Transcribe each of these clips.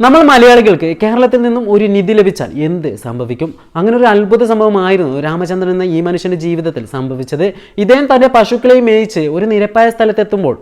നമ്മൾ മലയാളികൾക്ക് കേരളത്തിൽ നിന്നും ഒരു നിധി ലഭിച്ചാൽ എന്ത് സംഭവിക്കും? അങ്ങനെ ഒരു അത്ഭുത സംഭവമായിരുന്നു രാമചന്ദ്രൻ എന്ന ഈ മനുഷ്യന്റെ ജീവിതത്തിൽ സംഭവിച്ചത്. ഇദ്ദേഹം തന്റെ പശുക്കളെ മേയിച്ച് ഒരു നിരപ്പായ സ്ഥലത്തെത്തുമ്പോൾ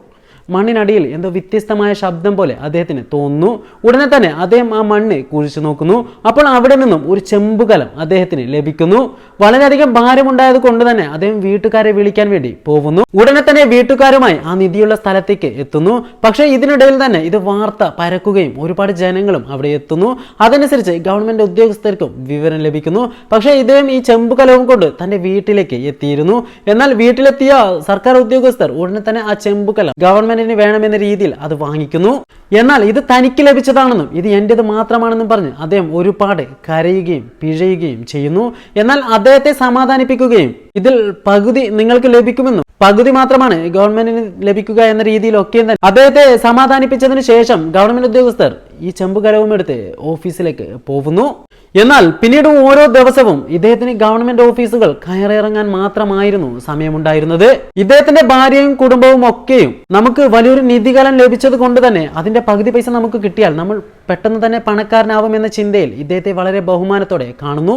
മണ്ണിനടിയിൽ എന്തോ വ്യത്യസ്തമായ ശബ്ദം പോലെ അദ്ദേഹത്തിന് തോന്നുന്നു. ഉടനെ തന്നെ അദ്ദേഹം ആ മണ്ണ് കുഴിച്ചു നോക്കുന്നു. അപ്പോൾ അവിടെ നിന്നും ഒരു ചെമ്പുകലം അദ്ദേഹത്തിന് ലഭിക്കുന്നു. വളരെയധികം ഭാരമുണ്ടായത് കൊണ്ട് തന്നെ അദ്ദേഹം വീട്ടുകാരെ വിളിക്കാൻ വേണ്ടി പോകുന്നു. ഉടനെ തന്നെ വീട്ടുകാരുമായി ആ നിധിയുള്ള സ്ഥലത്തേക്ക് എത്തുന്നു. പക്ഷേ ഇതിനിടയിൽ തന്നെ ഇത് വാർത്ത പരക്കുകയും ഒരുപാട് ജനങ്ങളും അവിടെ എത്തുന്നു. അതനുസരിച്ച് ഗവൺമെന്റ് ഉദ്യോഗസ്ഥർക്കും വിവരം ലഭിക്കുന്നു. പക്ഷേ ഇദ്ദേഹം ഈ ചെമ്പുകലവും കൊണ്ട് തന്റെ വീട്ടിലേക്ക് എത്തിയിരുന്നു. എന്നാൽ വീട്ടിലെത്തിയ സർക്കാർ ഉദ്യോഗസ്ഥർ ഉടനെ തന്നെ ആ ചെമ്പുകലം ഗവൺമെന്റിന് വേണമെന്ന രീതിയിൽ അത് വാങ്ങിക്കുന്നു. എന്നാൽ ഇത് തനിക്ക് ലഭിച്ചതാണെന്നും ഇത് എന്റെത് മാത്രമാണെന്നും പറഞ്ഞ് അദ്ദേഹം ഒരുപാട് കരയുകയും പിഴയുകയും ചെയ്യുന്നു. എന്നാൽ അദ്ദേഹത്തെ സമാധാനിപ്പിക്കുകയും ഇതിൽ പകുതി നിങ്ങൾക്ക് ലഭിക്കുമെന്നും പകുതി മാത്രമാണ് ഗവൺമെന്റിന് ലഭിക്കുക എന്ന രീതിയിലൊക്കെ അദ്ദേഹത്തെ സമാധാനിപ്പിച്ചതിന് ശേഷം ഗവൺമെന്റ് ഉദ്യോഗസ്ഥർ ഈ ചെമ്പുകരവും എടുത്ത് ഓഫീസിലേക്ക് പോകുന്നു. എന്നാൽ പിന്നീട് ഓരോ ദിവസവും ഇദ്ദേഹത്തിന് ഗവൺമെന്റ് ഓഫീസുകൾ കയറിയിറങ്ങാൻ മാത്രമായിരുന്നു സമയമുണ്ടായിരുന്നത്. ഇദ്ദേഹത്തിന്റെ ഭാര്യയും കുടുംബവും ഒക്കെയും നമുക്ക് വലിയൊരു നിധികലം ലഭിച്ചത് കൊണ്ട് തന്നെ അതിന്റെ പകുതി പൈസ നമുക്ക് കിട്ടിയാൽ നമ്മൾ പെട്ടെന്ന് തന്നെ പണക്കാരനാവും എന്ന ചിന്തയിൽ ഇദ്ദേഹത്തെ വളരെ ബഹുമാനത്തോടെ കാണുന്നു.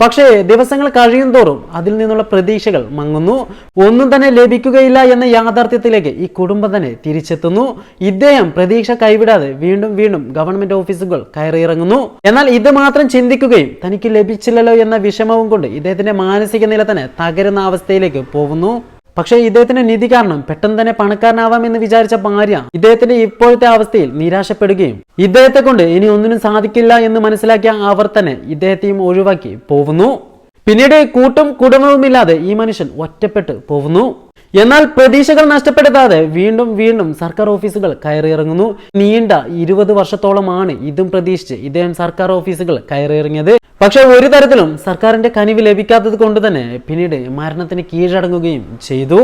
പക്ഷേ ദിവസങ്ങൾ കഴിയും തോറും അതിൽ നിന്നുള്ള പ്രതീക്ഷകൾ മങ്ങുന്നു. ഒന്നും തന്നെ ലഭിക്കുകയില്ല എന്ന യാഥാർത്ഥ്യത്തിലേക്ക് ഈ കുടുംബം തന്നെ തിരിച്ചെത്തുന്നു. ഇദ്ദേഹം പ്രതീക്ഷ കൈവിടാതെ വീണ്ടും വീണ്ടും ഗവൺമെന്റ് ഓഫീസുകൾ കയറിയിറങ്ങുന്നു. എന്നാൽ ഇത് മാത്രം ചിന്തിക്കുകയും തനിക്ക് ലഭിച്ചില്ലല്ലോ എന്ന വിഷമവും കൊണ്ട് ഇദ്ദേഹത്തിന്റെ മാനസിക നില തന്നെ തകരുന്ന അവസ്ഥയിലേക്ക് പോകുന്നു. പക്ഷേ ഇദ്ദേഹത്തിന്റെ നിധി കാരണം പെട്ടെന്ന് തന്നെ പണക്കാരനാവാം എന്ന് വിചാരിച്ച ഭാര്യ ഇദ്ദേഹത്തിന്റെ ഇപ്പോഴത്തെ അവസ്ഥയിൽ നിരാശപ്പെടുകയും ഇദ്ദേഹത്തെ കൊണ്ട് ഇനി ഒന്നിനും സാധിക്കില്ല എന്ന് മനസ്സിലാക്കിയ അവർ തന്നെ ഇദ്ദേഹത്തെയും ഒഴിവാക്കി പോകുന്നു. പിന്നീട് കൂട്ടും കുടുംബവുമില്ലാതെ ഈ മനുഷ്യൻ ഒറ്റപ്പെട്ട് പോകുന്നു. എന്നാൽ പ്രതീക്ഷകൾ നഷ്ടപ്പെടുത്താതെ വീണ്ടും വീണ്ടും സർക്കാർ ഓഫീസുകൾ കയറിയിറങ്ങുന്നു. നീണ്ട ഇരുപത് വർഷത്തോളമാണ് ഇതും പ്രതീക്ഷിച്ച് ഇദ്ദേഹം സർക്കാർ ഓഫീസുകൾ കയറിയിറങ്ങിയത്. പക്ഷെ ഒരു തരത്തിലും സർക്കാരിന്റെ കനിവ് ലഭിക്കാത്തത് കൊണ്ട് തന്നെ പിന്നീട് മരണത്തിന് കീഴടങ്ങുകയും ചെയ്തു.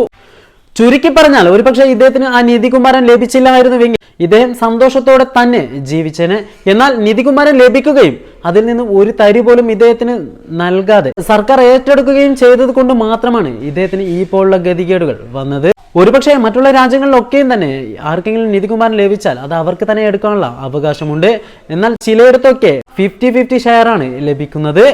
ചുരുക്കി പറഞ്ഞാൽ ഒരുപക്ഷെ ഇദ്ദേഹത്തിന് ആ നിധികുമാരൻ ലഭിച്ചില്ലായിരുന്നുവെങ്കിൽ ഇദ്ദേഹം സന്തോഷത്തോടെ തന്നെ ജീവിച്ചേനെ. എന്നാൽ നിധികുമാരൻ ലഭിക്കുകയും അതിൽ നിന്ന് ഒരു തരി പോലും ഇദ്ദേഹത്തിന് നൽകാതെ സർക്കാർ ഏറ്റെടുക്കുകയും ചെയ്തത് കൊണ്ട് മാത്രമാണ് ഇദ്ദേഹത്തിന് ഈ പോലുള്ള ഗതികേടുകൾ വന്നത്. ഒരുപക്ഷെ മറ്റുള്ള രാജ്യങ്ങളിലൊക്കെയും തന്നെ ആർക്കെങ്കിലും നിധികുമാരൻ ലഭിച്ചാൽ അത് അവർക്ക് തന്നെ എടുക്കാനുള്ള അവകാശമുണ്ട്. എന്നാൽ ചിലയിടത്തൊക്കെ ഫിഫ്റ്റി ഫിഫ്റ്റി ഷെയർ ആണ് ലഭിക്കുന്നത്.